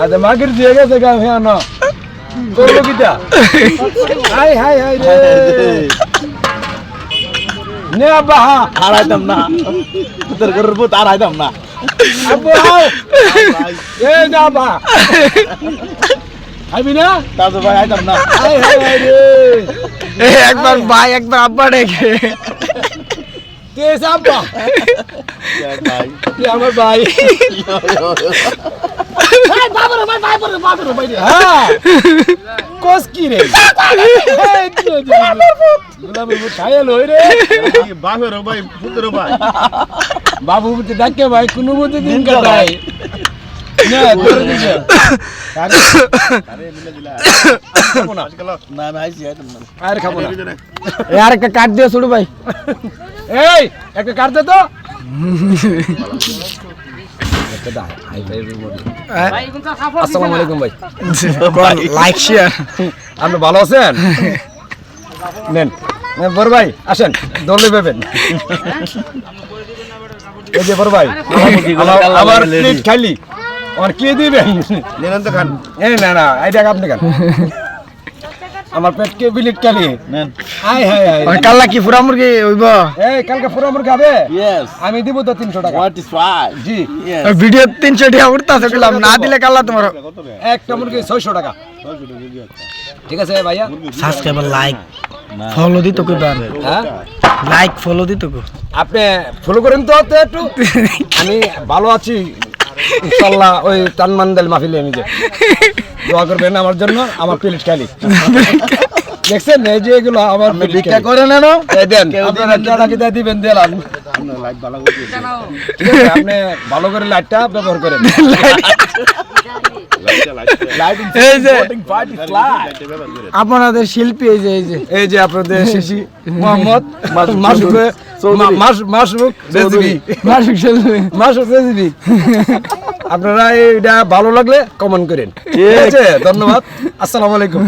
আচ্ছা মাগির দিয়ে গেছে গা হ্যাঁ না করব কিটা হাই হাই হাই রে নে আব্বা হা আর আইতাম না তোর ঘরের ভূত আর আইতাম না আব্বু হাও এ না আব্বা খাইবি না তাজু ভাই আইতাম না হাই হাই হাই রে একবার ভাই একবার আব্বা ডেকে কে এসে আব্বা ভাই কে আমার ভাই হ্যাঁ। কোস কি রে? বাবু বুঝতে ডাকে ভাই কোনো বুঝতে দিন কাটাই না ধরে দিছে খাব না। না আমি আইছি আইতাম না। আর খাব না। এ আর একটা কাট দিও ছোট ভাই। এই একটা কাট দে তো। আসসালামু আলাইকুম ভাই লাইক শেয়ার আপনি ভালো আছেন? নেন। বড় ভাই আসেন। দলে পাবেন। এই যে বড় ভাই প্লেট খালি আমার কে দিবেন? নিরন্ত খান। এই না না আপনি খান। আমার পেট কে বিলিট খালি নেন। হাই হাই হাই কাল্লা কি ফুরা মুরগি হইব? এই কালকে পুরো মুরগি খাবে ইয়েস আমি দিব তো তিনশো টাকা। What is Y G. Yes video তিনশো টাকা উঠতেছে গেলাম না দিলে কাল্লা তোমার একটা মুরগি ছয়শো টাকা। ঠিক আছে ভাইয়া? সাবস্ক্রাইব লাইক ফলো দিত কই পারবে হ্যাঁ? লাইক ফলো দিত কো আপনি ফলো করেন তো তো একটু। আমি ভালো আছি। ইনশাল্লাহ ওই তানমান্দাল মাহফিলে আমি দোয়া করবেন আমার জন্য আমার প্লেট খালি। দেখছেন এই যে এগুলো আমার ভিক্ষা করে নেন এই দেন আপনারা দিবেন যারা কিতা দিবেন দিলাম। ভালো করে আপনি ভালো করে লাইটটা ব্যবহার করেন। আপনাদের শিল্পী এই যে এই যে এই যে আপনাদের শেষি মোহাম্মদ মাসুক। মাসুক মাসুক মাসুক আপনারা এটা ভালো লাগলে কমেন্ট করেন। ঠিক। আছে ধন্যবাদ। আসসালামু আলাইকুম।